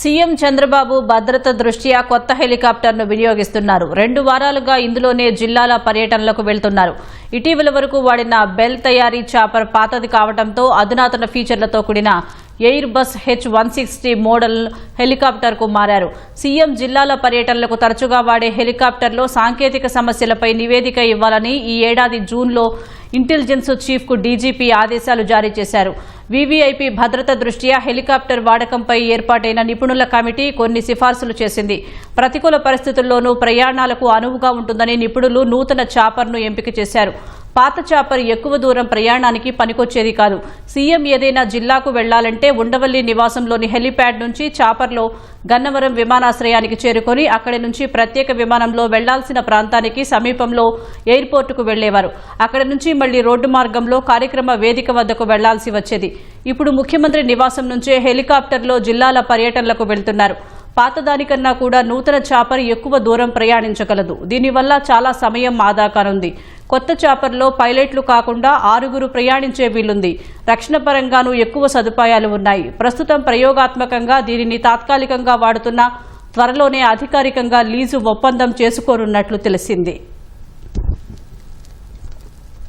CM Chandrababu భద్రత దృష్ట్యా కొత్త హెలికాప్టర్ను వినియోగిస్తున్నారు. రెండు వారాలుగా ఇందులోనే జిల్లాల పర్యటనలకు వెళ్తున్నారు. ఇటీవల వరకు వాడిన బెల్ తయారీ చాపర్ పాతది కావడంతో అధునాతన ఫీచర్లతో కూడిన Airbus H one sixty model హెలికాప్టర్కు మారారు. సీఎం జిల్లాల పర్యటనలకు తరచుగా వాడే హెలికాప్టర్లో సాంకేతిక సమస్యలపై నివేదిక ఇవ్వాలని ఈ ఏడాది జూన్లో ఇంటెలిజెన్స్ చీఫ్కు డీజీపీ ఆదేశాలు జారీ చేశారు. వీవీఐపీ భద్రత దృష్ట్యా హెలికాప్టర్ వాడకంపై ఏర్పాటైన నిపుణుల కమిటీ కొన్ని సిఫార్సులు చేసింది. ప్రతికూల పరిస్థితుల్లోనూ ప్రయాణాలకు అనువుగా ఉంటుందని నిపుణులు నూతన చాపర్ను ఎంపిక చేశారు. పాత చాపర్ ఎక్కువ దూరం ప్రయాణానికి పనికొచ్చేది కాదు. సీఎం ఏదైనా జిల్లాకు వెళ్ళాలంటే ఉండవల్లి నివాసంలోని హెలిప్యాడ్ నుంచి చాపర్లో గన్నవరం విమానాశ్రయానికి చేరుకొని అక్కడి నుంచి ప్రత్యేక విమానంలో వెళ్ళాల్సిన ప్రాంతానికి సమీపంలో ఎయిర్పోర్టుకు వెళ్ళేవారు. అక్కడి నుంచి మళ్ళీ రోడ్డు మార్గంలో కార్యక్రమ వేదిక వద్దకు వెళ్ళాల్సి వచ్చేది. ఇప్పుడు ముఖ్యమంత్రి నివాసం నుంచే హెలికాప్టర్లో జిల్లాల పర్యటనలకు వెళ్తున్నారు. పాతదానికన్నా కూడా నూతన చాపర్ ఎక్కువ దూరం ప్రయాణించగలదు. దీనివల్ల చాలా సమయం ఆదా కానుంది కొత్త చాపర్లో పైలట్లు కాకుండా ఆరుగురు ప్రయాణించే వీలుంది. రక్షణ పరంగానూ ఎక్కువ సదుపాయాలు ఉన్నాయి. ప్రస్తుతం ప్రయోగాత్మకంగా దీనిని తాత్కాలికంగా వాడుతున్న త్వరలోనే అధికారికంగా లీజు ఒప్పందం చేసుకోనున్నట్లు తెలిసింది.